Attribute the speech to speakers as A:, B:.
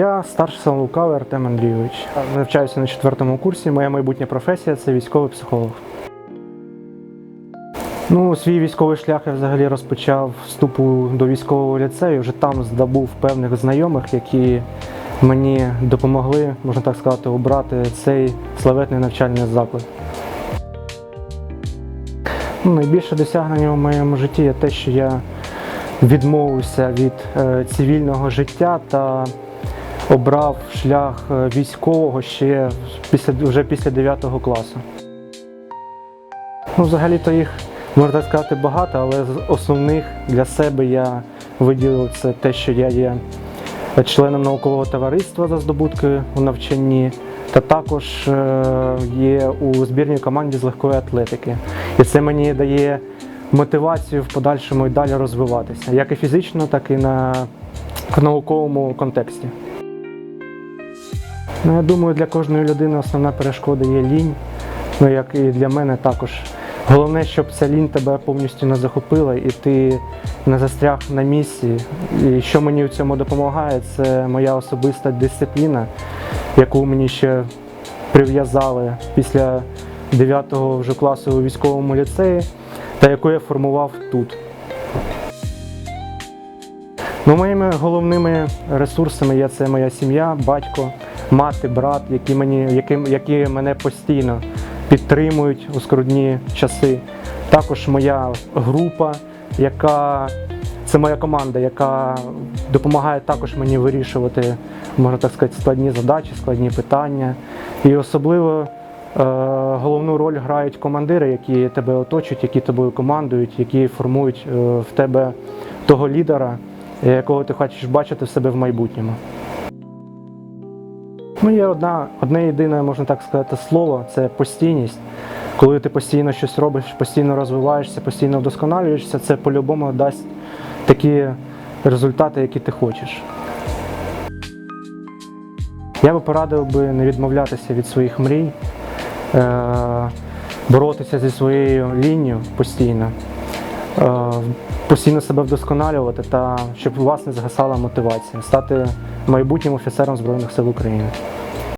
A: Я старший самовукавий Артем Андрійович. Навчаюся на четвертому курсі. Моя майбутня професія це військовий психолог. Ну, свій військовий шлях я взагалі розпочав вступу до військового ліцею. Вже там здобув певних знайомих, які мені допомогли, можна так сказати, обрати цей славетний навчальний заклад. Ну, найбільше досягнення в моєму житті є те, що я відмовився від е, цивільного життя та обрав шлях е, військового ще після, вже після 9 класу. Ну, взагалі-то їх, можна сказати, багато, але з основних для себе я виділив це те, що я є членом наукового товариства за здобутки у навчанні, та також е, є у збірній команді з легкої атлетики. І це мені дає мотивацію в подальшому і далі розвиватися, як і фізично, так і на в науковому контексті. Ну, я думаю, для кожної людини основна перешкода є лінь. Ну, як і для мене також. Головне, щоб ця лінь тебе повністю не захопила і ти не застряг на місці. І що мені в цьому допомагає, це моя особиста дисципліна, яку мені ще прив'язали після 9 вже класу у військовому ліцеї, та яку я формував тут. Ну, моїми головними ресурсами є це моя сім'я, батько, мати, брат, які, мені, які, які мене постійно підтримують у скрутні часи. Також моя група, яка це моя команда, яка допомагає також мені вирішувати, можна так сказати, складні задачі, складні питання. І особливо е, головну роль грають командири, які тебе оточують, які тобою командують, які формують е, в тебе того лідера, якого ти хочеш бачити в себе в майбутньому. Ну, є одна, одне єдине, можна так сказати, слово це постійність. Коли ти постійно щось робиш, постійно розвиваєшся, постійно вдосконалюєшся, це по-любому дасть такі результати, які ти хочеш. Я би порадив би не відмовлятися від своїх мрій, е, боротися зі своєю лінією постійно, постійно себе вдосконалювати та щоб у вас не згасала мотивація, стати майбутнім офіцером Збройних сил України.